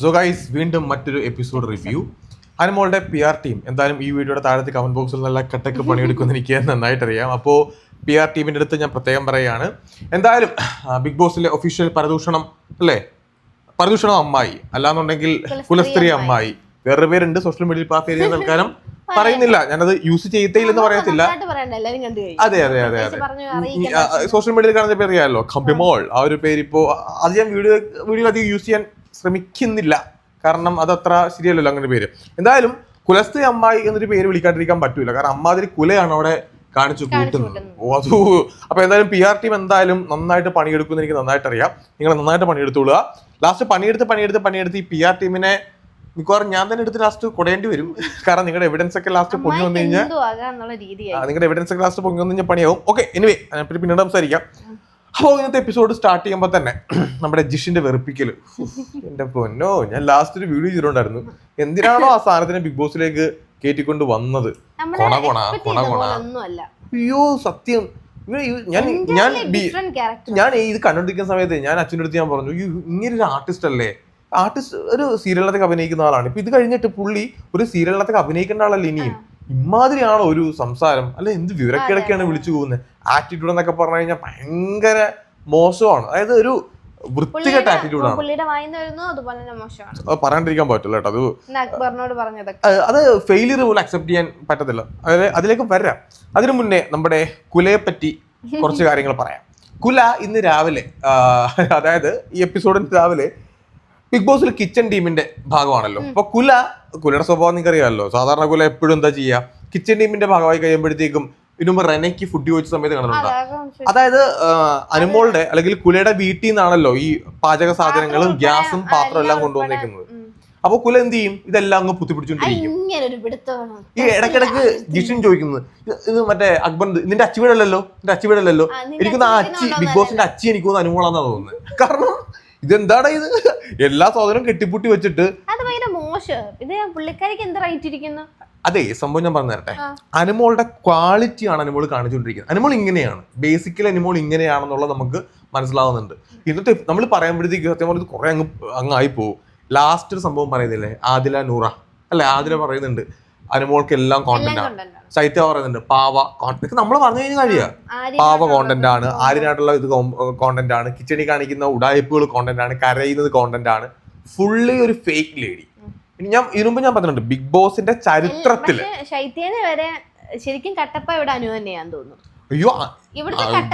So guys വീണ്ടും മറ്റൊരു episode review അനുമോളുടെ പി ആർ ടീം എന്തായാലും ഈ വീഡിയോയുടെ താഴത്തെ കമന്റ് ബോക്സിൽ നല്ല കട്ടക്ക് പണിയെടുക്കുമെന്ന് എനിക്ക് നന്നായിട്ട് അറിയാം അപ്പോൾ പി ആർ ടീമിന്റെ അടുത്ത് ഞാൻ പ്രത്യേകം പറയുകയാണ്. എന്തായാലും ബിഗ് ബോസിലെ ഒഫീഷ്യൽ പരദൂഷണം അല്ലേ? പരദൂഷണം അമ്മായി. അല്ലാന്നുണ്ടെങ്കിൽ കുലസ്ത്രീ അമ്മായി. വേറെ പേരുണ്ട് സോഷ്യൽ മീഡിയയിൽ ഇപ്പോൾ ആ പേര് തൽക്കാലം പറയുന്നില്ല. ഞാനത് യൂസ് ചെയ്യത്തേയില്ലെന്ന് പറയത്തില്ല. അതെ അതെ അതെ അതെ. സോഷ്യൽ മീഡിയയിൽ കാണുന്ന പേര് അറിയാമല്ലോ കമ്പിമോൾ. ആ ഒരു പേര് ഇപ്പോ അത് ഞാൻ വീഡിയോ വീഡിയോ അധികം യൂസ് ചെയ്യാൻ ശ്രമിക്കുന്നില്ല. കാരണം അതത്ര ശരിയല്ലല്ലോ അങ്ങനെ പേര്. എന്തായാലും കുലസ്ഥ അമ്മായി എന്നൊരു പേര് വിളിക്കാണ്ടിരിക്കാൻ പറ്റൂല. കാരണം അമ്മാതിരി കുലയാണ് അവിടെ കാണിച്ചു കൂട്ടുന്നത്. ഓ അത് അപ്പൊ എന്തായാലും പി ആർ ടീം എന്തായാലും നന്നായിട്ട് പണിയെടുക്കുമെന്ന് എനിക്ക് നന്നായിട്ട് അറിയാം നിങ്ങൾ നന്നായിട്ട് പണിയെടുത്തോളുക. ലാസ്റ്റ് പണിയെടുത്ത് പണിയെടുത്ത് പണിയെടുത്ത് ഈ പി ആർ ടീമിനെ മിക്കവാറും ഞാൻ തന്നെ എടുത്ത് ലാസ്റ്റ് കൊടേണ്ടി വരും. കാരണം നിങ്ങളുടെ എവിഡൻസ് ഒക്കെ ലാസ്റ്റ് പൊങ്ങി വന്നു കഴിഞ്ഞാൽ നിങ്ങളുടെ എവിഡൻസ് ഒക്കെ ലാസ്റ്റ് പൊങ്ങി വന്നു കഴിഞ്ഞാൽ പണിയാവും. ഓക്കെ എനിവേ അതിനെപ്പറ്റി പിന്നീട് സംസാരിക്കാം. അപ്പോൾ ഇന്നത്തെ എപ്പിസോഡ് സ്റ്റാർട്ട് ചെയ്യുമ്പോൾ തന്നെ നമ്മുടെ ജിഷിന്റെ വെറുപ്പിക്കൽ എന്റെ പൊന്നോ ഞാൻ ലാസ്റ്റ് ഒരു വീഡിയോ ചെയ്തിട്ടുണ്ടായിരുന്നു. എന്തിനാണോ ആ സാധനത്തിനെ ബിഗ് ബോസിലേക്ക് കയറ്റിക്കൊണ്ട് വന്നത്? കൊണ കൊണ കൊണ കൊണ. അയ്യോ സത്യം. ഞാൻ ഞാൻ ഞാൻ ഇത് കണ്ടുകൊണ്ടിരിക്കുന്ന സമയത്ത് ഞാൻ അച്ഛന്റെ അടുത്ത് ഞാൻ പറഞ്ഞു "അയ്യോ, ഇങ്ങനെ ഒരു ആർട്ടിസ്റ്റ് അല്ലേ? ആർട്ടിസ്റ്റ് ഒരു സീരിയലിനകത്തേക്ക് അഭിനയിക്കുന്ന ആളാണ്. ഇപ്പൊ ഇത് കഴിഞ്ഞിട്ട് പുള്ളി ഒരു സീരിയലിനകത്തേക്ക് അഭിനയിക്കേണ്ട ആളല്ലേ ഇനിയും? ഇമാതിരിയാണോ ഒരു സംസാരം? അല്ല എന്ത് വിവരക്കിടക്കാണ് വിളിച്ചു പോകുന്നത്? ആറ്റിറ്റ്യൂഡ് എന്നൊക്കെ പറഞ്ഞു കഴിഞ്ഞാൽ ഭയങ്കര മോശമാണ്. അതായത് ഒരു വൃത്തികെട്ട ആറ്റിറ്റ്യൂഡാണ് പറയാണ്ടിരിക്കാൻ പറ്റില്ല കേട്ടോ. അത് അത് ഫെയിലിയർ പോലും അക്സെപ്റ്റ് ചെയ്യാൻ പറ്റത്തില്ല. അതായത് അതിലേക്ക് വരാം. അതിനു മുന്നേ നമ്മുടെ കുലയെ പറ്റി കുറച്ച് കാര്യങ്ങൾ പറയാം. കുല ഇന്ന് രാവിലെ അതായത് ഈ എപ്പിസോഡിന് രാവിലെ ബിഗ് ബോസിൽ കിച്ചൺ ടീമിന്റെ ഭാഗമാണല്ലോ. അപ്പൊ കുല കുലയുടെ സ്വഭാവം നിങ്ങൾക്ക് അറിയാമല്ലോ സാധാരണ കുല എപ്പോഴും എന്താ ചെയ്യുക? കിച്ചൺ ടീമിന്റെ ഭാഗമായി കഴിയുമ്പോഴത്തേക്കും ഇതിനുമ്പ് റെനയ്ക്ക് ഫുഡ് ചോദിച്ച സമയത്ത് കണ്ടിട്ടുണ്ടോ അതായത് അനുമോളുടെ അല്ലെങ്കിൽ കുലയുടെ വീട്ടിൽ നിന്നാണല്ലോ ഈ പാചക സാധനങ്ങളും ഗ്യാസും പാത്രം എല്ലാം കൊണ്ടുവന്നേക്കുന്നത്. അപ്പൊ കുല എന്ത് ചെയ്യും? ഇതെല്ലാം അങ്ങ് പുത്തിപ്പിടിച്ചോണ്ടിരിക്കും ഈ ഇടക്കിടക്ക് ജിഷിൻ ചോദിക്കുന്നത് ഇത് മറ്റേ അക്ബർ നിന്റെ അച്ചി വീടല്ലല്ലോ? നിന്റെ അച്ചി വീടല്ലല്ലോ? എനിക്ക് എനിക്കൊന്ന് ആ അച്ചി അച്ചി ബിഗ് ബോസിന്റെ അച്ചി എനിക്ക് ഒന്ന് അനുമോളാന്നാ തോന്നുന്നത് കാരണം ഇതെന്താണ് ഇത്? എല്ലാ സാധനവും കെട്ടിപ്പൂട്ടി വെച്ചിട്ട് അത് ഭയങ്കര മോശം. ഇത് പുള്ളിക്കാരിക്ക് എന്ത് റൈറ്റ് ഇരിക്കുന്നു? അതെ സംഭവം ഞാൻ പറഞ്ഞു തരട്ടെ. അനുമോളുടെ ക്വാളിറ്റിയാണ് അനുമോൾ കാണിച്ചുകൊണ്ടിരിക്കുന്നത്. അനുമോൾ ഇങ്ങനെയാണ്. ബേസിക്കലി അനുമോൾ ഇങ്ങനെയാണെന്നുള്ളത് നമുക്ക് മനസ്സിലാവുന്നുണ്ട്. ഇന്നത്തെ നമ്മൾ പറയുമ്പോഴത്തേക്ക് സത്യം പറഞ്ഞത് കുറെ അങ്ങ് അങ്ങായി പോകും ലാസ്റ്റ് ഒരു സംഭവം പറയുന്നില്ലേ? ആദില നൂറ. അല്ലെ? ആദില പറയുന്നുണ്ട്. അനുമോൾക്ക് എല്ലാം കോണ്ടന്റ് ആണ്. സൈത്യ പറയുന്നുണ്ട്. പാവ കോണ്ടന്റ് നമ്മൾ പറഞ്ഞു കഴിഞ്ഞ കഴിയുക പാവ കോണ്ടന്റ് ആണ്. ആര്യനായിട്ടുള്ള ഇത് കോണ്ടന്റ് ആണ്. കിച്ചണി കാണിക്കുന്ന ഉടായ്പകൾ കോണ്ടന്റ് ആണ്. കരയുന്നത് കോണ്ടന്റ് ആണ്. ഫുള്ളി ഒരു ഫേക്ക് ലേഡി ഞാൻ ഇരുമ്പ് ഞാൻ പറഞ്ഞിട്ടുണ്ട് ബിഗ് ബോസിന്റെ ചരിത്രത്തിൽ. ശൈത്യനെ വരെ ശരിക്കും കട്ടപ്പ ഇവിടെ അനു തന്നെയാന്ന് തോന്നുന്നു. അയ്യോ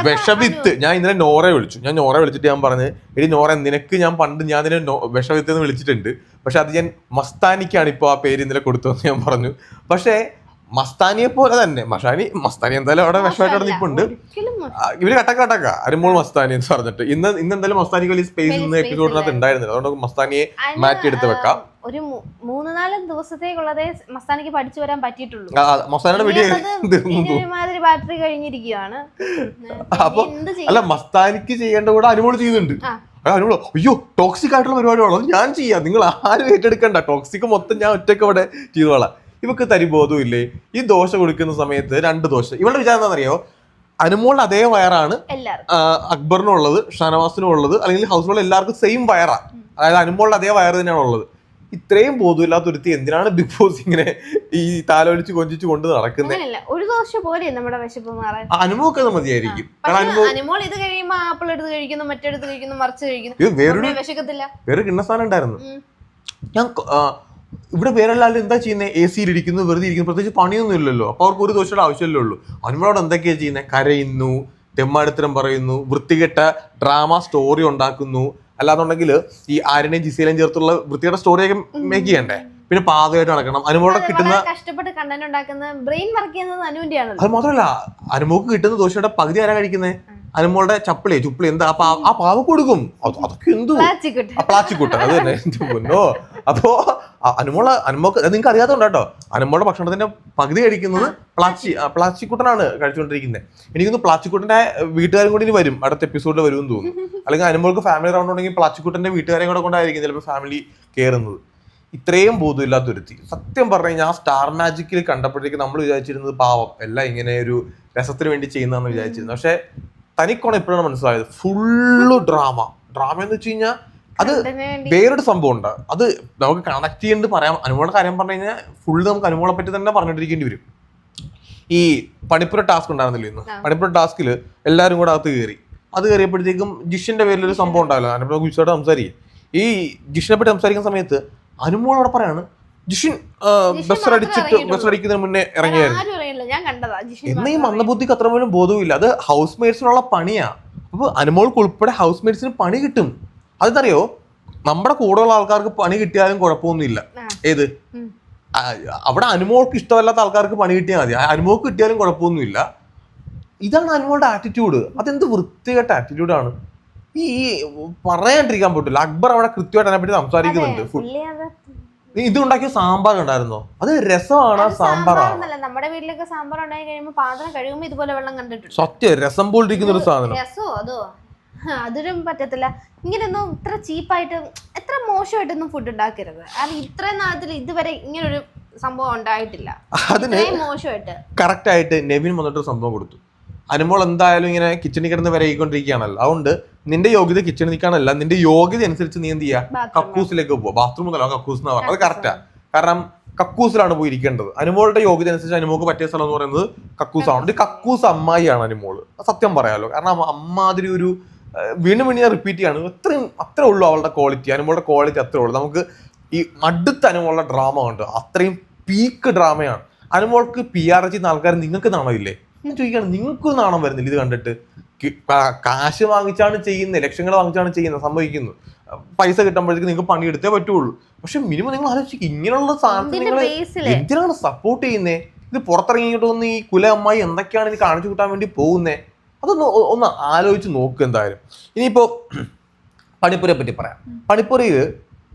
വിഷവിത്ത്. ഞാൻ ഇന്നലെ നോറെ വിളിച്ചു. ഞാൻ നോറെ വിളിച്ചിട്ട് ഞാൻ പറഞ്ഞു എടി നോറ നിനക്ക് ഞാൻ പണ്ട് ഞാൻ നിന്നെ വിഷവിത്ത് എന്ന് വിളിച്ചിട്ടുണ്ട്. പക്ഷെ അത് ഞാൻ മസ്താനിക്കാണ് ഇപ്പോൾ ആ പേര് ഇന്നലെ കൊടുത്തതെന്ന് ഞാൻ പറഞ്ഞു. പക്ഷേ മസ്താനിയെ പോലെ തന്നെ. മഷാനി മസ്താനി എന്തായാലും അവിടെ വിഷമായിട്ട് അവിടെ നിൽപ്പുണ്ട് ഇവർ കട്ടക്ക കട്ടക്ക. അരുമ്പോൾ മസ്താനി എന്ന് പറഞ്ഞിട്ട്. ഇന്ന് ഇന്ന് എന്തായാലും മസ്താനിക്ക് കളി സ്പേസ് ഇന്ന് എപ്പിസോഡിനകത്ത് ഉണ്ടായിരുന്നില്ല. അതുകൊണ്ട് മസ്താനിയെ മാറ്റി എടുത്ത് വെക്കാം. ഒരു മൂന്ന് നാല് ദിവസത്തേക്കുള്ളതേ മസ്താനിക്ക് പഠിച്ചു വരാൻ പറ്റിയിട്ടുള്ളൂ. മസ്താനിയുടെ വീഡിയോ ബാറ്ററി കഴിഞ്ഞിരിക്കുകയാണ്. അപ്പൊ അല്ല മസ്താനിക്ക് ചെയ്യേണ്ട കൂടെ അനുമോൾ ചെയ്യുന്നുണ്ട്. അനുമോൾ അയ്യോ ടോക്സിക് ആയിട്ടുള്ള പരിപാടിയാണോ ഞാൻ ചെയ്യാം. നിങ്ങൾ ആരും ഏറ്റെടുക്കണ്ട. ടോക്സിക് മൊത്തം ഞാൻ ഒറ്റയ്ക്ക് അവിടെ ചെയ്തോളാം. ഇവക്ക് തരിബോധവും ഇല്ലേ? ഈ ദോശ കൊടുക്കുന്ന സമയത്ത് രണ്ട് ദോശ. ഇവളുടെ വിചാരം എന്താണെന്നറിയോ? അനുമോൾ അതേ വയറാണ് എല്ലാവർക്കും. ഉള്ളത് ഷനവാസിനും ഉള്ളത് അല്ലെങ്കിൽ ഹൗസ് ഹോൾഡ് എല്ലാവർക്കും സെയിം വയറാ. അതായത് അനുമോളുടെ അതേ വയർ തന്നെയാണ് ഉള്ളത്. ഇത്രയും ബോധമില്ലാത്ത ഒരുത്തി എന്തിനാണ് ബിഗ് ബോസ് ഇങ്ങനെ ഈ താലോലിച്ച് കൊഞ്ചിച്ച് കൊണ്ട് നടക്കുന്നത് ഒരു ദോശ പോലെ നമ്മുടെ വിശപ്പ് മാറാൻ. മതിയായിരിക്കും. അനുമോൾ ഇത് കഴിയുമ്പോ ആപ്പിൾ എടുത്ത് കഴിക്കുന്നു മറ്റെടുത്ത് കഴിക്കുന്നു മറിച്ച് കഴിക്കുന്നു. വേറൊരു വേറെ കിണ്ണസ്ഥാനം ഉണ്ടായിരുന്നു. ഞാൻ ഇവിടെ വേറെല്ലാവരും എന്താ ചെയ്യുന്നത് എ സിയിൽ ഇരിക്കുന്നു വെറുതെ ഇരിക്കുന്നു പ്രത്യേകിച്ച് പണിയൊന്നും ഇല്ലല്ലോ അപ്പോൾ അവർക്ക് ഒരു ദോഷയുടെ ആവശ്യമല്ലേ ഉള്ളൂ. അനുമോളോട് എന്തൊക്കെയാണ് ചെയ്യുന്നത് കരയുന്നു തെമ്മാടിത്തരം പറയുന്നു വൃത്തികെട്ട ഡ്രാമ സ്റ്റോറി ഉണ്ടാക്കുന്നു. അല്ലാന്നുണ്ടെങ്കിൽ ഈ ആരനെയും ജിസയിലും ചേർത്തുള്ള വൃത്തികെട്ട സ്റ്റോറിയൊക്കെ മേക്ക് ചെയ്യണ്ടേ? പിന്നെ പാതയായിട്ട് നടക്കണം. അനുമോടെ കിട്ടുന്ന കഷ്ടപ്പെട്ട് കണ്ടന്റ് ഉണ്ടാക്കുന്ന ബ്രെയിൻ വർക്ക് ചെയ്യുന്നത് അനുവിന്റെ അത് മാത്രമല്ല അനുമോക്ക് കിട്ടുന്ന ദോശയുടെ പകുതി ആരാ കഴിക്കുന്നത് അനുമോളുടെ ചപ്പിളി ചുപ്പിളി എന്താ? ആ പാവ കൊടുക്കും. അത് അതൊക്കെ എന്തു? പ്ലാച്ചിക്കുട്ട് കൂട്ടം അത് തന്നെ. എന്റെ പൊന്നോ. അപ്പോ അനുമോള അനുമോക്ക് നിങ്ങൾക്ക് അറിയാത്തോണ്ട് കേട്ടോ. അനുമോളുടെ ഭക്ഷണത്തിന്റെ പകുതി കഴിക്കുന്നത് പ്ലാച്ചി പ്ലാച്ചിക്കുട്ടനാണ് കഴിച്ചുകൊണ്ടിരിക്കുന്നത് എനിക്കൊന്ന് പ്ലാച്ചിക്കുട്ടന്റെ വീട്ടുകാരും കൂടി ഇനി വരും. അടുത്ത എപ്പിസോഡിൽ വരും എന്ന് തോന്നുന്നു. അല്ലെങ്കിൽ അനുമോൾക്ക് ഫാമിലി റൗണ്ട് ഉണ്ടെങ്കിൽ പ്ലാച്ചിക്കുട്ടന്റെ വീട്ടുകാരെയും കൂടെ കൊണ്ടായിരിക്കും ചിലപ്പോൾ ഫാമിലി കയറുന്നത് ഇത്രയും ബോധമില്ലാത്ത ഒരുത്തി സത്യം പറഞ്ഞു കഴിഞ്ഞാൽ ആ സ്റ്റാർ മാജിക്കിൽ കണ്ടപ്പോഴേക്ക് നമ്മൾ വിചാരിച്ചിരുന്നത് പാവം. എല്ലാം ഇങ്ങനെ ഒരു രസത്തിന് വേണ്ടി ചെയ്യുന്നതെന്ന് വിചാരിച്ചിരുന്നു. പക്ഷെ തനിക്കാണ് ഇപ്പോഴാണ് മനസ്സിലായത്. Full drama. ഡ്രാമ എന്ന് വെച്ച് കഴിഞ്ഞാൽ അത് വേറൊരു സംഭവം ഉണ്ട് അത് നമുക്ക് കണക്ട് ചെയ്യേണ്ടത് പറയാം. അനുമോളുടെ കാര്യം പറഞ്ഞു കഴിഞ്ഞാൽ ഫുള്ള് നമുക്ക് അനുമോളെ പറ്റി തന്നെ പറഞ്ഞിട്ടിരിക്കേണ്ടി വരും. ഈ പണിപ്പുര ടാസ്ക് ഉണ്ടായിരുന്നില്ല ഇന്ന്. പണിപ്പുര ടാസ്കിൽ എല്ലാവരും കൂടെ അകത്ത് കയറി അത് കയറിയപ്പോഴത്തേക്കും ജിഷിന്റെ പേരിൽ ഒരു സംഭവം ഉണ്ടാവില്ല. അനുഭവം ഗുജറാട്ട് സംസാരിക്കും. ഈ ജിഷിനെ പറ്റി സംസാരിക്കുന്ന സമയത്ത് അനുമോൾ അവിടെ പറയാണ് ജിഷിൻ ബസ് അടിച്ചിട്ട് ബസ് അടിക്കുന്നതിന് മുന്നേ ഇറങ്ങിയായിരുന്നു. ഞാൻ കണ്ടതാ എന്ന ഈ. മന്ദബുദ്ധിക്ക് അത്ര പോലും ബോധവുമില്ല. അത് ഹൗസ് മേറ്റ്സിനുള്ള പണിയാ. അപ്പൊ അനുമോൾക്ക് ഉൾപ്പെടെ ഹൗസ് മേറ്റ്സിന് പണി കിട്ടും. അതെന്തറിയോ നമ്മുടെ കൂടെയുള്ള ആൾക്കാർക്ക് പണി കിട്ടിയാലും കുഴപ്പമൊന്നുമില്ല. ഏത്? അവിടെ അനുമോൾക്ക് ഇഷ്ടമല്ലാത്ത ആൾക്കാർക്ക് പണി കിട്ടിയാൽ മതി. അനുമോൾക്ക് കിട്ടിയാലും കുഴപ്പമൊന്നുമില്ല. ഇതാണ് അനുമോളുടെ ആറ്റിറ്റ്യൂഡ് അതെന്ത് വൃത്തികെട്ട ആറ്റിറ്റ്യൂഡാണ് ഈ ഈ പറയാണ്ടിരിക്കാൻ പറ്റില്ല അക്ബർ അവിടെ കൃത്യമായിട്ട് അതിനെപ്പറ്റി സംസാരിക്കുന്നുണ്ട്. ഫുൾ പുള്ളി അത് ഇത് ഉണ്ടാക്കിയ സാമ്പാർ ഉണ്ടായിരുന്നോ അത് രസമാണ് സാമ്പാറാണ്. നമ്മുടെ വീട്ടിലൊക്കെ സാമ്പാർ ഉണ്ടായി കഴിയുമ്പോൾ പാത്രം കഴുകുമ്പോൾ ഇതുപോലെ വെള്ളം കണ്ടിട്ടുണ്ട്. സത്യം രസം പോലിരിക്കുന്ന ഒരു സാധനം. രസോ അതോ? അതിനും പറ്റത്തില്ല. ഇങ്ങനെയൊന്നും ഇത്ര ചീപ്പായിട്ട് എത്ര മോശമായിട്ടൊന്നും ഫുഡ് ഉണ്ടാക്കരുത്. കാരണം ഇത്രയും നാളത്തിൽ ഇതുവരെ ഇങ്ങനൊരു സംഭവം ഉണ്ടായിട്ടില്ല. അതിന് മോശമായിട്ട്. കറക്റ്റ് ആയിട്ട് നെവിൻ വന്നിട്ട് സംഭവം കൊടുത്തു. അനുമോൾ എന്തായാലും ഇങ്ങനെ കിച്ചണിൽ കിടന്ന് വരയിക്കൊണ്ടിരിക്കുകയാണല്ലോ അതുകൊണ്ട് നിന്റെ യോഗ്യത കിച്ചണിൽ നിൽക്കാനല്ല നിന്റെ യോഗ്യത അനുസരിച്ച് നീ എന്ത് ചെയ്യുക? കക്കൂസിലേക്ക് പോവുക. ബാത്റൂം എന്നല്ല കക്കൂസ് എന്ന് പറഞ്ഞത് അത് കറക്റ്റാ കാരണം കക്കൂസിലാണ് പോയിരിക്കേണ്ടത്. അനുമോളുടെ യോഗ്യത അനുസരിച്ച് അനുമോൾക്ക് പറ്റിയ സ്ഥലം എന്ന് പറയുന്നത് കക്കൂസാണ്. ഒരു കക്കൂസ് അമ്മായിയാണ് അനുമോൾ. സത്യം പറയാലോ. കാരണം അമ്മ- അമ്മാതിരി ഒരു വീണ്ടും വീണ്ടും ഞാൻ റിപ്പീറ്റ് ചെയ്യാണ്. അത്രയും അത്രേ ഉള്ളൂ അവളുടെ ക്വാളിറ്റി അനുമോളുടെ ക്വാളിറ്റി അത്രേ ഉള്ളൂ. നമുക്ക് ഈ അടുത്ത അനുമോളുടെ ഡ്രാമ ഉണ്ട് അത്രയും പീക്ക് ഡ്രാമയാണ് അനുമോൾക്ക് പി ആർ എച്ച് ആൾക്കാർ നിങ്ങൾക്ക് നാണമില്ലേ ഞാൻ ചോദിക്കുകയാണ് നിങ്ങൾക്കൊരു നാണം വരുന്നില്ല ഇത് കണ്ടിട്ട്? കാശ് വാങ്ങിച്ചാണ് ചെയ്യുന്നത് ലക്ഷങ്ങൾ വാങ്ങിച്ചാണ് ചെയ്യുന്നത് സംഭവിക്കുന്നു. പൈസ കിട്ടുമ്പോഴത്തേക്ക് നിങ്ങൾക്ക് പണിയെടുത്തേ പറ്റുള്ളൂ. പക്ഷെ മിനിമം നിങ്ങൾ ആലോചിക്കും ഇങ്ങനെയുള്ള സാധനങ്ങൾ നിങ്ങൾ എന്തിനാണ് സപ്പോർട്ട് ചെയ്യുന്നേ? ഇത് പുറത്തിറങ്ങിയിട്ട് ഒന്ന് ഈ കുല അമ്മായി എന്തൊക്കെയാണ് ഇത് കാണിച്ചു കൂട്ടാൻ വേണ്ടി പോകുന്നേ? അതൊന്ന് ഒന്ന് ആലോചിച്ച് നോക്കുക എന്തായാലും. ഇനിയിപ്പോ പണിപ്പുരയെ പറ്റി പറയാം. പണിപ്പുരയിൽ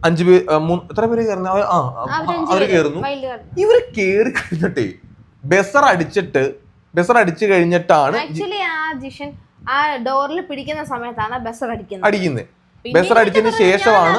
അഞ്ചു പേര് മൂന്ന് എത്ര പേര് കയറുന്ന? ആ അവർ കയറുന്നു. ഇവർ കയറി കഴിഞ്ഞിട്ടേ ബസർ അടിച്ചിട്ട് ബെസർ അടിച്ചു കഴിഞ്ഞിട്ടാണ് ആക്ച്വലി ആ ജിഷൻ ആ ഡോറിൽ പിടിക്കുന്ന സമയത്താണ് ബസർ അടിക്കുന്നത്. അടിക്കുന്നത്. ബസർ അടിച്ചതിന് ശേഷമാണ്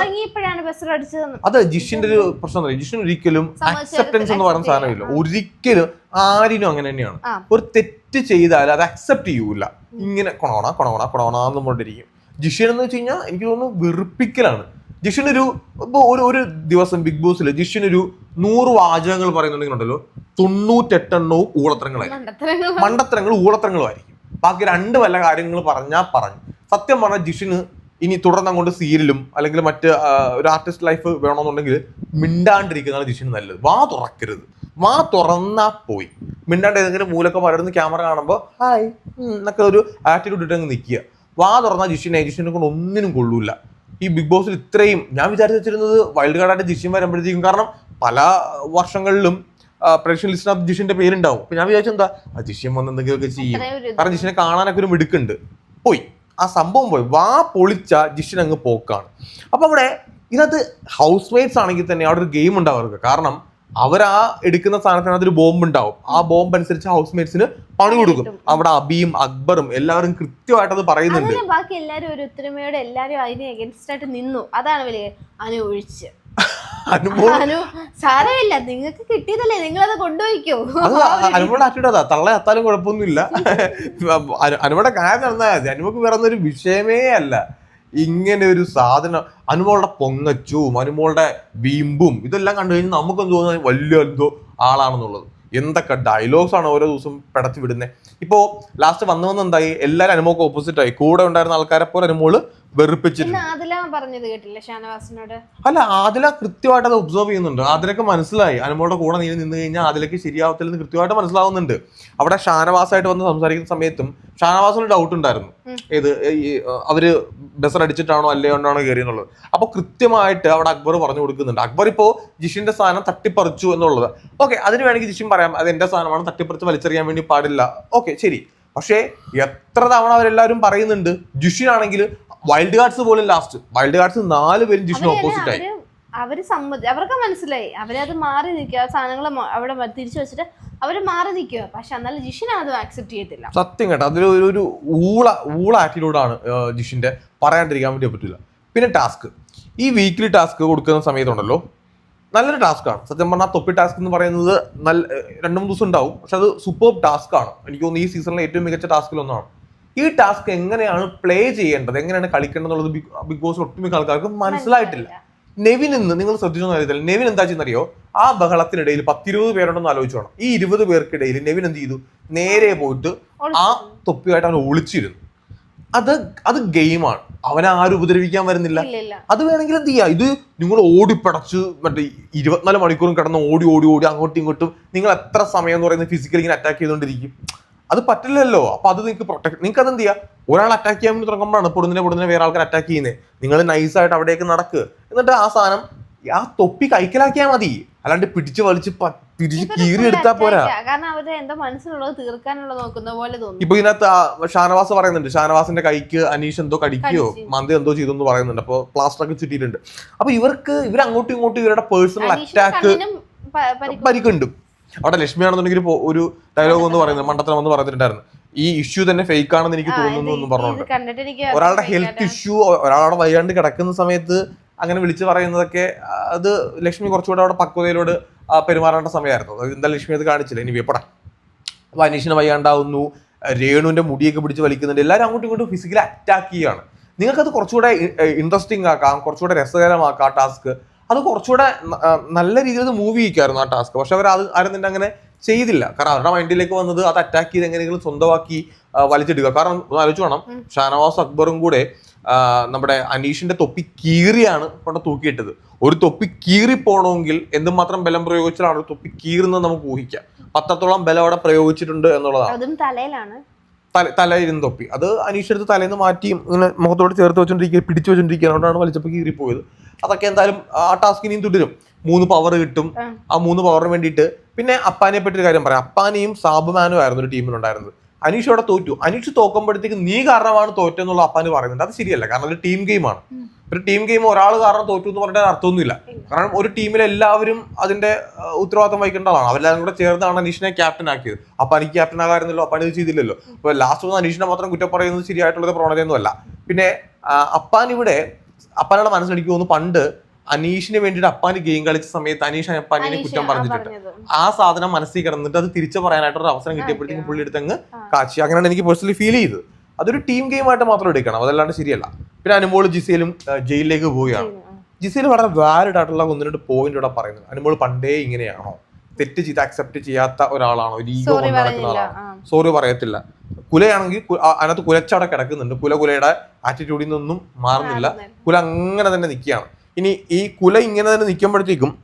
അത് ജിഷിന്റെ ഒരു പ്രശ്നം ജിഷിന് ഒരിക്കലും അക്സെപ്റ്റൻസ് എന്ന് പറയുന്ന സാധനമില്ല. ഒരിക്കലും ആരിനും അങ്ങനെ തന്നെയാണ്. ഒരു തെറ്റ് ചെയ്താൽ അത് അക്സെപ്റ്റ് ചെയ്യൂല. ഇങ്ങനെ കൊണോണ കൊണോണ കൊണോണ എന്ന് പറഞ്ഞിരിക്കും ജിഷൻ എന്ന് വെച്ച് കഴിഞ്ഞാൽ എനിക്ക് തോന്നുന്നു വെറുപ്പിക്കലാണ്. ജിഷിനൊരു ഇപ്പൊ ഒരു ഒരു ദിവസം ബിഗ് ബോസിൽ ജിഷിനൊരു നൂറ് വാചകങ്ങൾ പറയുന്നുണ്ടെങ്കിലുണ്ടല്ലോ തൊണ്ണൂറ്റെട്ടെണ്ണവും ഊളത്രങ്ങളായിരിക്കും മണ്ടത്തരങ്ങൾ ഊളത്തരങ്ങളുമായിരിക്കും ബാക്കി രണ്ട് വല്ല കാര്യങ്ങൾ പറഞ്ഞാൽ പറഞ്ഞു. സത്യം പറഞ്ഞാൽ ജിഷിന് ഇനി തുടർന്ന് അങ്ങോട്ട് സീരിയലും അല്ലെങ്കിൽ മറ്റ് ഒരു ആർട്ടിസ്റ്റ് ലൈഫ് വേണമെന്നുണ്ടെങ്കിൽ മിണ്ടാണ്ടിരിക്കുന്നതാണ് ജിഷിന് നല്ലത്. വാ തുറക്കരുത്. വാ തുറന്നാ പോയി. മിണ്ടാണ്ട് ഏതെങ്കിലും മൂലൊക്കെ മരടുന്ന് ക്യാമറ കാണുമ്പോൾ ഹായ് എന്നൊക്കെ ഒരു ആറ്റിറ്റ്യൂഡ് ഇട്ടങ്ങ് നിൽക്കുക വാ തുറന്നാൽ ജിഷിനെ. ജിഷിനെ കൊണ്ട് ഒന്നിനും കൊള്ളൂല. ഈ ബിഗ് ബോസിൽ ഇത്രയും ഞാൻ വിചാരിച്ചു വെച്ചിരുന്നത് വൈൽഡ് കാർഡായിട്ട് ജിഷിൻ വരുമ്പോഴത്തേക്കും. കാരണം പല വർഷങ്ങളിലും പ്രേക്ഷക ലിസ്റ്റിനകത്ത് ജിഷിന്റെ പേരുണ്ടാവും. അപ്പൊ ഞാൻ വിചാരിച്ചു എന്താ? ആ ജിഷ്യൻ വന്ന് എന്തെങ്കിലുമൊക്കെ ചെയ്യും. കാരണം ജിഷിനെ കാണാനൊക്കെ ഒരു മിടുക്കുണ്ട്. പോയി. ആ സംഭവം പോയി. വാ പൊളിച്ച ജിഷിൻ അങ്ങ് പോക്കാണ്. അപ്പൊ അവിടെ ഇതിനകത്ത് ഹൗസ് വൈഫ്സ് ആണെങ്കിൽ തന്നെ അവിടെ ഒരു ഗെയിം ഉണ്ടാവും കാരണം അവർ ആ എടുക്കുന്ന സ്ഥാനത്തിനകത്ത് ഒരു ബോംബ് ഉണ്ടാവും ആ ബോംബ് അനുസരിച്ച് ഹൗസ് മേറ്റ്സിന് പണി കൊടുക്കും. അവിടെ അബിയും അക്ബറും എല്ലാവരും കൃത്യമായിട്ട് അത് പറയുന്നുണ്ട് ബാക്കി എല്ലാരും ഒരു ഒത്തൊരുമയോടെ എല്ലാരും അതിന് എഗൻസ്റ്റ് ആയിട്ട് നിന്നു. അതാണ് വലിയ അനു ഒഴിച്ച്. സാരമില്ല. നിങ്ങൾക്ക് കിട്ടിയതല്ലേ. നിങ്ങൾ അത് കൊണ്ടുപോയിക്കോ അനുമോടെ അതാ. തള്ള അത്താലും കുഴപ്പമൊന്നുമില്ല. അനു- അനുമോടെ കാര്യം നടന്നാൽ മതി. അനുമോക്ക് വേറെ ഒരു വിഷയമേ അല്ല. ഇങ്ങനെ ഒരു സാധനം. അനുമോളുടെ പൊങ്ങച്ചും അനുമോളുടെ വീമ്പും ഇതെല്ലാം കണ്ടു കഴിഞ്ഞാൽ നമുക്ക് തോന്നുന്നത് വലിയ എന്തോ ആളാണെന്നുള്ളത്. എന്തൊക്കെ ഡയലോഗ്സ് ആണ് ഓരോ ദിവസം പിടച്ചു വിടുന്നത് ഇപ്പോൾ ലാസ്റ്റ് വന്നു വന്ന് എന്തായി? എല്ലാവരും അനുമോക്ക് ഓപ്പോസിറ്റ് ആയി. കൂടെ ഉണ്ടായിരുന്ന ആൾക്കാരെ പോലെ അനുമോൾ വെറുപ്പിച്ചിട്ടുണ്ട്. പറഞ്ഞത് കേട്ടില്ല ഷാനവാസിനോട്? അല്ല ആദില കൃത്യമായിട്ട് അത് ഒബ്സർവ് ചെയ്യുന്നുണ്ട്. ആദിലക്ക് മനസ്സിലായി. അനുമോളുടെ കൂടെ നീ നിന്ന് കഴിഞ്ഞാൽ ആദിലക്ക് ശരിയാവത്തില്ലെന്ന് കൃത്യമായിട്ട് മനസ്സിലാവുന്നുണ്ട്. അവിടെ ഷാനവാസായിട്ട് വന്ന് സംസാരിക്കുന്ന സമയത്തും ഷാനവാസിന് ഡൗട്ട് ഉണ്ടായിരുന്നു. ഏത് ഈ അവർ ബസർ അടിച്ചിട്ടാണോ അല്ലേ കൊണ്ടാണോ കയറിയെന്നുള്ളത്. അപ്പൊ കൃത്യമായിട്ട് അവിടെ അക്ബർ പറഞ്ഞു കൊടുക്കുന്നുണ്ട്. അക്ബർ ഇപ്പോ ജിഷിന്റെ സാധനം തട്ടിപ്പറിച്ചു എന്നുള്ളത്. ഓക്കെ അതിന് വേണമെങ്കിൽ ജിഷിൻ പറയാം അത് എന്റെ സാധനമാണ് തട്ടിപ്പറിച്ച് വലിച്ചെറിയാൻ വേണ്ടി പാടില്ല. ഓക്കെ ശരി. പക്ഷേ എത്ര തവണ അവരെല്ലാവരും പറയുന്നുണ്ട് ജിഷിനാണെങ്കിൽ വൈൽഡ് കാർഡ്സ് പോലും ലാസ്റ്റ് വൈൽഡ് കാർഡ്സ് നാല് പേരും ജിഷ്ണു ഓപ്പോസിറ്റ് ആയി. അവർ സമ്മതി അവർക്ക് മനസ്സിലായി. അവരത് മാറി നിൽക്കുക സാധനങ്ങൾ അവിടെ തിരിച്ചു വെച്ചിട്ട് അവർ മാറി നിൽക്കുക. പക്ഷെ എന്നാലും ജിഷിന അത് ആക്സെപ്റ്റ് ചെയ്യത്തില്ല. സത്യം കേട്ടോ അതിൽ ഒരു ഒരു ഊള ഊള ആറ്റിറ്റ്യൂഡാണ് ജിഷിന്റെ. പറയാണ്ടിരിക്കാൻ വേണ്ടി പറ്റില്ല പിന്നെ ടാസ്ക് ഈ വീക്കിലി ടാസ്ക് കൊടുക്കുന്ന സമയത്തുണ്ടല്ലോ നല്ലൊരു ടാസ്ക് ആണ്. സത്യം പറഞ്ഞാൽ തൊപ്പി ടാസ്ക് എന്ന് പറയുന്നത് നല്ല രണ്ടു രണ്ട് മൂന്ന് ദിവസം ഉണ്ടാവും. പക്ഷെ അത് സൂപ്പർ ടാസ്ക് ആണ്. എനിക്ക് തോന്നുന്നു ഈ സീസണിലെ ഏറ്റവും മികച്ച ടാസ്കിലൊന്നാണ് ഈ ടാസ്ക് എങ്ങനെയാണ് പ്ലേ ചെയ്യേണ്ടത്? എങ്ങനെയാണ് കളിക്കേണ്ടത് എന്നുള്ളത് ബിഗ് ബോസ് ഒട്ടുമിക്ക ആൾക്കാർക്ക് മനസ്സിലായിട്ടില്ല. നെവിൻ എന്ന് നിങ്ങൾ ശ്രദ്ധിച്ചോന്ന് അറിയത്തില്ല. നെവിൻ എന്താ ചെയ്യുന്നറിയോ? ആ ബഹളത്തിനിടയിൽ പത്തിരുപത് പേരുണ്ടെന്ന് ആലോചിച്ചോണം. ഈ ഇരുപത് പേർക്കിടയിൽ നെവിൻ എന്ത് ചെയ്തു? നേരെ പോയിട്ട് ആ തൊപ്പിയായിട്ട് അവൻ ഒളിച്ചിരുന്നു. അത് അത് ഗെയിമാണ്. അവനെ ആരും ഉപദ്രവിക്കാൻ വരുന്നില്ല. അത് വേണമെങ്കിൽ എന്ത് ചെയ്യാം? ഇത് നിങ്ങൾ ഓടിപ്പടച്ച് മറ്റേ ഇരുപത്തിനാല് മണിക്കൂറും കിടന്ന് ഓടി ഓടി ഓടി അങ്ങോട്ടും ഇങ്ങോട്ടും നിങ്ങൾ എത്ര സമയം എന്ന് പറയുന്നത് ഫിസിക്കലി ഇങ്ങനെ അറ്റാക്ക് ചെയ്തുകൊണ്ടിരിക്കും. അത് പറ്റില്ലല്ലോ. അപ്പൊ അത് നിങ്ങൾക്ക് പ്രൊട്ടക്ട് നിങ്ങൾക്ക് അത് എന്ത് ചെയ്യാം? ഒരാൾ അറ്റാക്ക് ചെയ്യാൻ വേണ്ടി തുടങ്ങുമ്പോഴാണ് പൊടുന്നിനെ പൊടുന്നിനെ വേറെ ആൾക്കാർ അറ്റാക്ക് ചെയ്യുന്നത് നിങ്ങൾ നൈസായിട്ട് അവിടേക്ക് നടക്ക്. എന്നിട്ട് ആ സാധനം ആ തൊപ്പി കൈക്കലാക്കിയാൽ മതി. അല്ലാണ്ട് പിടിച്ച് വലിച്ച് തിരിച്ച് കീറി എടുത്താൽ പോരാ. കാരണം അവർ എന്തോ മനസ്സിലുള്ളത് തീർക്കാനുള്ളത് നോക്കുന്ന പോലെ തോന്നുന്നു. ഇപ്പൊ ഇതിനകത്ത് ഷാനവാസ് പറയുന്നുണ്ട്. ഷാനവാസിന്റെ കൈക്ക് അനീഷ് എന്തോ കടിക്കുകയോ മന്ത് എന്തോ ചെയ്തു എന്ന് പറയുന്നുണ്ട്. അപ്പൊ പ്ലാസ്റ്റർ ഒക്കെ ചുറ്റിയിട്ടുണ്ട്. അപ്പൊ ഇവർക്ക് ഇവർ അങ്ങോട്ടും ഇങ്ങോട്ടും ഇവരുടെ പേഴ്സണൽ അറ്റാക്ക് പരിക്കുണ്ട്. അവിടെ ലക്ഷ്മിയാണെന്നുണ്ടെങ്കിൽ ആണെന്നുണ്ടെങ്കിൽ ഒരു ഡയലോഗ് ഒന്ന് പറയുന്നത് മണ്ടത്തരം എന്ന് പറഞ്ഞിട്ടുണ്ടായിരുന്നു. ഈ ഇഷ്യൂ തന്നെ ഫേക്ക് ആണെന്ന് എനിക്ക് തോന്നുന്നു എന്ന് എന്നും പറഞ്ഞുകൊണ്ട് ഒരാളുടെ ഹെൽത്ത് ഇഷ്യൂ ഒരാളുടെ വയ്യാണ്ട് കിടക്കുന്ന സമയത്ത് അങ്ങനെ വിളിച്ചു പറയുന്നതൊക്കെ അത് ലക്ഷ്മി കുറച്ചുകൂടെ അവിടെ പക്വതയിലോട് പെരുമാറേണ്ട സമയമായിരുന്നു. എന്താ ലക്ഷ്മി അത് കാണിച്ചില്ല? ഇനി വേപ്പടാ അപ്പൊ അനീഷിന് വയ്യാണ്ടാവുന്നു രേണുവിന്റെ മുടിയൊക്കെ പിടിച്ച് വലിക്കുന്നുണ്ട്. എല്ലാവരും അങ്ങോട്ടും ഇങ്ങോട്ടും ഫിസിക്കലി അറ്റാക്ക് ചെയ്യാണ്. നിങ്ങൾക്കത് കുറച്ചുകൂടെ ഇൻട്രസ്റ്റിംഗ് ആക്കാം. കുറച്ചുകൂടെ രസകരമാക്കാം ടാസ്ക് അത് കുറച്ചുകൂടെ നല്ല രീതിയിൽ മൂവ് ചെയ്യിക്കായിരുന്നു ആ ടാസ്ക് പക്ഷെ അവർ അത് ആരും തന്നെ അങ്ങനെ ചെയ്തില്ല. കാരണം അവരുടെ മൈൻഡിലേക്ക് വന്നത് അത് അറ്റാക്ക് ചെയ്ത് എങ്ങനെയെങ്കിലും സ്വന്തമാക്കി വലിച്ചെടുക്കുക കാരണം ഒന്ന് ആലോചിച്ച് വേണം ഷാനവാസ് അക്ബറും കൂടെ നമ്മുടെ അനീഷിന്റെ തൊപ്പി കീറിയാണ് കൊണ്ട് തൂക്കിയിട്ടത്. ഒരു തൊപ്പി കീറി പോകണമെങ്കിൽ എന്തുമാത്രം ബലം പ്രയോഗിച്ചാണ് ഒരു തൊപ്പി കീറുന്നത് നമുക്ക് ഊഹിക്കാം. പത്രത്തോളം ബലം അവിടെ പ്രയോഗിച്ചിട്ടുണ്ട് എന്നുള്ളതാണ്. അതും തലയിലാണ്. തല തലയിരുന്ന തൊപ്പി. അത് അനീഷ് എടുത്ത് തലേന്ന് മാറ്റി ഇങ്ങനെ മുഖത്തോട് ചേർത്ത് വെച്ചോണ്ടിരിക്കുക പിടിച്ചു വെച്ചോണ്ടിരിക്കുക അതുകൊണ്ടാണ് വലിച്ചപ്പോൾ കീറിപ്പോയത്. അതൊക്കെ എന്തായാലും ആ ടാസ്ക് ഇനിയും തുടരും. മൂന്ന് പവർ കിട്ടും. ആ. മൂന്ന് പവറിന് വേണ്ടിയിട്ട് പിന്നെ അപ്പാനെ പറ്റി ഒരു കാര്യം പറയാം. അപ്പാനെയും സാബുമാനും ആയിരുന്നു ഒരു ടീമിലുണ്ടായിരുന്നത് അനീഷ് അവിടെ തോറ്റു. അനീഷ് തോക്കുമ്പോഴത്തേക്ക് നീ കാരണമാണ് തോറ്റെന്നുള്ള അപ്പാന് പറയുന്നുണ്ട് അത് ശരിയല്ല. കാരണം അത് ടീം ഗെയിമാണ് ഒരു ടീം ഗെയിം ഒരാൾ കാരണം തോറ്റു എന്ന് പറഞ്ഞാൽ അർത്ഥമൊന്നുമില്ല. കാരണം ഒരു ടീമിലെ എല്ലാവരും അതിന്റെ ഉത്തരവാദിത്വം ഉത്തരവാദിത്തം വഹിക്കേണ്ട ആളാണ്. അവരെല്ലാവരും കൂടെ ചേർന്നാണ് അനീഷിനെ ക്യാപ്റ്റൻ ആക്കിയത്. അപ്പൊ എനിക്ക് ക്യാപ്റ്റൻ ആകാറുന്നല്ലോ അപ്പാൻ ഇത് ചെയ്തില്ലല്ലോ. അപ്പൊ ലാസ്റ്റ് വന്ന് അനീഷിനെ മാത്രം കുറ്റം പറയുന്നത് ശരിയായിട്ടുള്ള പ്രവണതയൊന്നുമല്ല. പിന്നെ അപ്പാൻ ഇവിടെ അപ്പാനുള്ള മനസ്സിലെനിക്ക് തോന്നുന്നു പണ്ട് അനീഷിന് വേണ്ടിയിട്ട് അപ്പാന് ഗെയിം കളിച്ച സമയത്ത് അനീഷ് അപ്പാനെ കുറ്റം പറഞ്ഞിട്ടുണ്ട്. ആ സാധനം മനസ്സിൽ കിടന്നിട്ട് അത് തിരിച്ചു പറയാനായിട്ടൊരു അവസരം കിട്ടിയപ്പോഴത്തേക്കും. പുള്ളി എടുത്തങ്ങ്. കാച്ചി. അങ്ങനെയാണ് എനിക്ക് പേഴ്സണലി ഫീൽ ചെയ്തത്. അതൊരു ടീം ഗെയിം ആയിട്ട് മാത്രം എടുക്കണം. അതല്ലാണ്ട് ശരിയല്ല. പിന്നെ അനുമോൾ ജിസയിലും ജയിലിലേക്ക് പോവുകയാണ്. ജിസയിൽ വളരെ വാലിഡ് ആയിട്ടുള്ള ഒന്ന് രണ്ട് പോയിന്റ് ഇവിടെ പറയുന്നത്. അനുമോൾ പണ്ടേ ഇങ്ങനെയാണോ? തെറ്റ് ചെയ്ത് അക്സെപ്റ്റ് ചെയ്യാത്ത ഒരാളാണോ? ഒരു ഈഗോ നടക്കുന്ന ആളാണോ സോറി പറയത്തില്ല. കുലയാണെങ്കിൽ അതിനകത്ത് കുലച്ചവിടെ കിടക്കുന്നുണ്ട്. കുല കുലയുടെ ആറ്റിറ്റ്യൂഡിൽ നിന്നൊന്നും മാറുന്നില്ല. കുല അങ്ങനെ തന്നെ നിൽക്കുകയാണ്. ഇനി ഈ കുല ഇങ്ങനെ തന്നെ നിൽക്കുമ്പോഴത്തേക്കും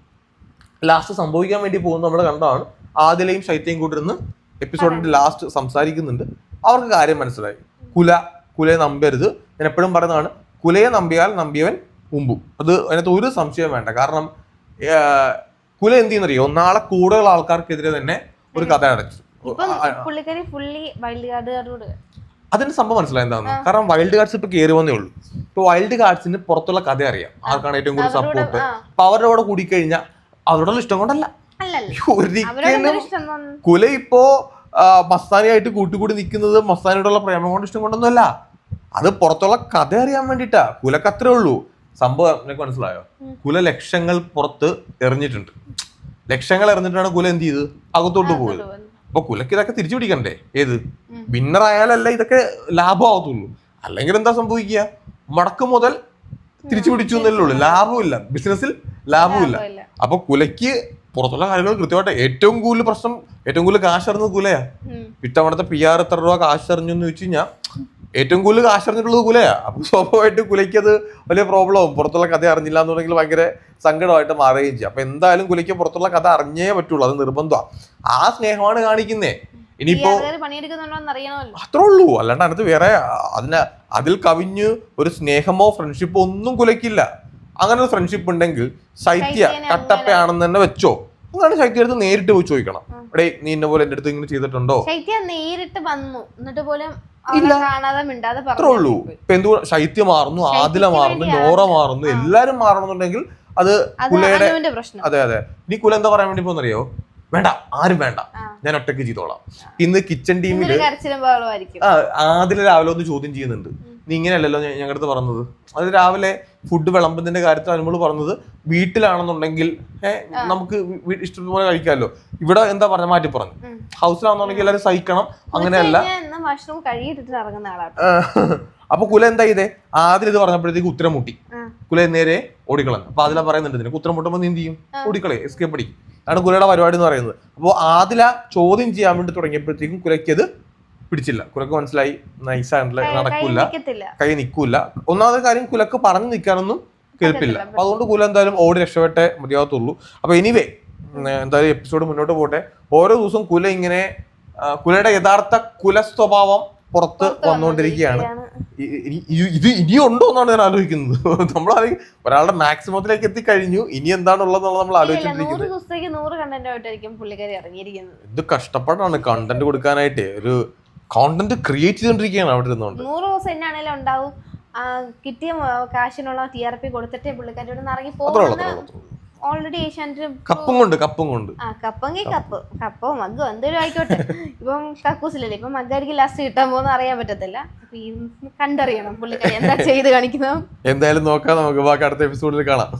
ലാസ്റ്റ് സംഭവിക്കാൻ വേണ്ടി പോകുന്ന നമ്മൾ കണ്ടതാണ്. ആദിലയും ശൈത്യയും കൂട്ടിരുന്ന് എപ്പിസോഡിന്റെ ലാസ്റ്റ് സംസാരിക്കുന്നുണ്ട്. അവർക്ക് കാര്യം മനസ്സിലായി. കുല കുലയെ നമ്പരുത്. ഞാൻ എപ്പോഴും പറയുന്നതാണ് കുലയെ നമ്പിയാൽ നമ്പിയവൻ മുമ്പും അത് അതിനകത്ത് ഒരു സംശയം വേണ്ട. കാരണം കുല എന്ത് ചെയ്യുന്നറിയോ? നാളെ കൂടുതൽ ആൾക്കാർക്കെതിരെ തന്നെ ഒരു കഥ അടച്ചു പുള്ളിക്കാരി ഫുള്ളി വൈൽഡ് കാർഡുകാരോട് അതിന്റെ സംഭവം മനസ്സിലായി എന്താന്ന്? കാരണം വൈൽഡ് കാർഡ്സ് ഇപ്പൊ കയറി വന്നേ ഉള്ളൂ. ഇപ്പൊ വൈൽഡ് കാർഡ്സിന് പുറത്തുള്ള കഥ അറിയാം. ആർക്കാണ് ഏറ്റവും കൂടുതൽ സപ്പോർട്ട് അപ്പൊ അവരുടെ കൂടെ കൂടിക്കഴിഞ്ഞാൽ അവരോടുള്ള ഇഷ്ടം കൊണ്ടല്ല. ഒരിക്കലും കുല ഇപ്പോ മസ്താനിയായിട്ട് കൂട്ടുകൂടി നിൽക്കുന്നത് മസ്താനിയോടുള്ള പ്രേമം കൊണ്ട് ഇഷ്ടം കൊണ്ടൊന്നുമല്ല. അത് പുറത്തുള്ള കഥ അറിയാൻ വേണ്ടിട്ടാ കുലക്ക് അത്രേ ഉള്ളൂ. സംഭവം നിനക്ക് മനസ്സിലായോ? കുല ലക്ഷങ്ങൾ പുറത്ത് എറിഞ്ഞിട്ടുണ്ട്. ലക്ഷങ്ങൾ എറിഞ്ഞിട്ടാണ് കുല എന്ത് ചെയ്ത്? അകത്തോട്ട് പോയത്. അപ്പൊ കുലക്ക് ഇതൊക്കെ തിരിച്ചു പിടിക്കണ്ടേ? ഏത്. വിന്നർ ആയാലല്ല ഇതൊക്കെ ലാഭമാകത്തുള്ളൂ അല്ലെങ്കിൽ എന്താ സംഭവിക്കുക? മടക്ക് മുതൽ തിരിച്ചു പിടിച്ചു എന്നല്ലേ ഉള്ളൂ. ലാഭമില്ല. ബിസിനസ്സിൽ ലാഭമില്ല. അപ്പൊ കുലയ്ക്ക് പുറത്തുള്ള കാര്യങ്ങൾ കൃത്യമായിട്ട് ഏറ്റവും കൂടുതൽ പ്രശ്നം ഏറ്റവും കൂടുതൽ കാശ് അറിഞ്ഞത് കുലയാ. ഇത്തവണത്തെ പി ആർ എത്ര രൂപ കാശ് അറിഞ്ഞു എന്ന് വെച്ച് കഴിഞ്ഞാൽ ഏറ്റവും കൂടുതൽ കാശ് എറിഞ്ഞിട്ടുള്ളത് കുലയാ. അപ്പൊ സ്വാഭാവികമായിട്ട് കുലയ്ക്ക് അത് വലിയ പ്രോബ്ലമാവും പുറത്തുള്ള കഥ അറിഞ്ഞില്ല എന്നുണ്ടെങ്കിൽ ഭയങ്കര സങ്കടമായിട്ട് മാറുകയും ചെയ്യും. അപ്പൊ എന്തായാലും കുലയ്ക്ക് പുറത്തുള്ള കഥ അറിഞ്ഞേ പറ്റുള്ളൂ. അത് നിർബന്ധമാണ് ആ സ്നേഹമാണ് കാണിക്കുന്നേ. ഇനിയിപ്പോ അത്രേ ഉള്ളൂ. അല്ലാണ്ട് അതിനകത്ത് വേറെ അതിന് അതിൽ കവിഞ്ഞ് ഒരു സ്നേഹമോ ഫ്രണ്ട്ഷിപ്പോ ഒന്നും കുലയ്ക്കില്ല. അങ്ങനെ ഒരു ഫ്രണ്ട്ഷിപ്പ് ഉണ്ടെങ്കിൽ ശൈത്യ കട്ടപ്പയാണെന്ന് തന്നെ വെച്ചോ. അങ്ങനെ ശൈത്യ അടുത്ത് നേരിട്ട് പോയി ചോദിക്കണം. എടേ നീ ഇന്ന പോലെ എന്റെ അടുത്ത് ഇങ്ങനെ ചെയ്തിട്ടുണ്ടോ? ശൈത്യ നേരിട്ട് വന്നു. എന്നിട്ട് പോലും ഇല്ല. അത്രേ ഉള്ളൂ. ഇപ്പൊ എന്തു ശൈത്യ മാറുന്നു ആദില മാറുന്നു നോറ. മാറുന്നു എല്ലാരും മാറണമെന്നുണ്ടെങ്കിൽ അത് കുലയുടെ അതെ അതെ. നീ കുല എന്താ പറയാൻ വേണ്ടി പോന്നറിയോ വേണ്ട ആരും വേണ്ട. ഞാൻ ഒറ്റയ്ക്ക് ചെയ്തോളാം. ഇന്ന് കിച്ചൺ ടീമിൽ ആ ആദില രാവിലെ ഒന്ന് ചോദ്യം ചെയ്യുന്നുണ്ട്. നീ ഇങ്ങനെയല്ലല്ലോ ഞങ്ങളുടെ അടുത്ത് പറഞ്ഞത്. അത് രാവിലെ ഫുഡ് വിളമ്പുന്നതിന്റെ കാര്യത്തിൽ അനുമോൾ പറഞ്ഞത് വീട്ടിലാണെന്നുണ്ടെങ്കിൽ നമുക്ക് ഇഷ്ടപോലെ കഴിക്കാമല്ലോ. ഇവിടെ എന്താ പറഞ്ഞ മാറ്റി പറഞ്ഞു. ഹൗസിലാണെന്നുണ്ടെങ്കിൽ എല്ലാവരും സഹിക്കണം. അങ്ങനെയല്ല. അപ്പൊ കുല എന്താ ചെയ്തേ? ആദ്യം ഇത് പറഞ്ഞപ്പോഴത്തേക്ക് ഉത്തരം മുട്ടി കുല നേരെ ഓടിക്കളഞ്ഞു. അപ്പൊ അതില പറയുന്നുണ്ട് നിനക്ക് ഉത്തരം മുട്ടുമ്പോൾ നീ എന്ത് ചെയ്യും? ഓടിക്കളെ എസ്കേപ്പ് അടിക്കും. അതാണ് കുലയുടെ പരിപാടി എന്ന് പറയുന്നത്. അപ്പോൾ ആദില ചോദ്യം ചെയ്യാൻ വേണ്ടി തുടങ്ങിയപ്പോഴത്തേക്കും കുലയ്ക്ക് അത് പിടിച്ചില്ല. കുലക്ക് മനസ്സിലായി നൈസായിട്ടുള്ള കൈ നടക്കൂല. കൈ നിൽക്കൂല ഒന്നാമത്തെ കാര്യം കുലക്ക് പറഞ്ഞു നിൽക്കാനൊന്നും കേൾപ്പില്ല. അപ്പൊ അതുകൊണ്ട് കുല എന്തായാലും ഓടി രക്ഷപ്പെട്ടെ മതിയാകത്തുള്ളൂ അപ്പൊ എനിവേ എന്തായാലും എപ്പിസോഡ് മുന്നോട്ട് പോട്ടെ. ഓരോ ദിവസവും കുല ഇങ്ങനെ കുലയുടെ യഥാർത്ഥ കുല സ്വഭാവം പുറത്ത് വന്നുകൊണ്ടിരിക്കുകയാണ്. ഇത് ഇനിയുണ്ടോ എന്നാണ് ഞാൻ ആലോചിക്കുന്നത്. നമ്മൾ ഒരാളുടെ മാക്സിമത്തിലേക്ക് എത്തിക്കഴിഞ്ഞു. ഇനി എന്താണുള്ളതെന്നുള്ളത് നമ്മൾ ആലോചിച്ചിരിക്കുന്നത് ആലോചിച്ചിട്ടിരിക്കുന്നത്. ഇത് കഷ്ടപ്പാടാണ് കണ്ടന്റ് കൊടുക്കാനായിട്ട്. ഒരു കോണ്ടന്റ് ക്രിയേറ്റ് ചെയ്തോണ്ടിരിക്കുകയാണ് അവിടെ ഇരുന്നുകൊണ്ട്. നൂറ് ദിവസം എന്നാണേലും ഉണ്ടാവും. ആ, കിട്ടിയ കാശിനുള്ള ടി ആർ പി കൊടുത്തിട്ടേ പുള്ളിക്കാരി ഇറങ്ങി അത്രേ ഉള്ളൂ പോകുന്ന അത്രേ ഉള്ളൂ, ഓൾറെഡി ഏഷ്യാനെറ്റ് കപ്പും കൊണ്ട് കപ്പും കൊണ്ട്. ആ കപ്പെങ്കിൽ കപ്പ്. കപ്പോ മഗ്ഗോ എന്തൊരു ആയിക്കോട്ടെ. ഇപ്പം കക്കൂസിലല്ലേ? ഇപ്പം മഗ്ഗായിരിക്കും ലാസ്റ്റ് കിട്ടാൻ പോകുന്ന അറിയാൻ പറ്റത്തില്ല. അപ്പൊ ഈ കണ്ടറിയണം പുള്ളിക്കാരി എന്താ ചെയ്ത് കാണിക്കുന്നത്. എന്തായാലും നോക്കാം നമുക്ക് ബാക്കി അടുത്ത എപ്പിസോഡിൽ കാണാം.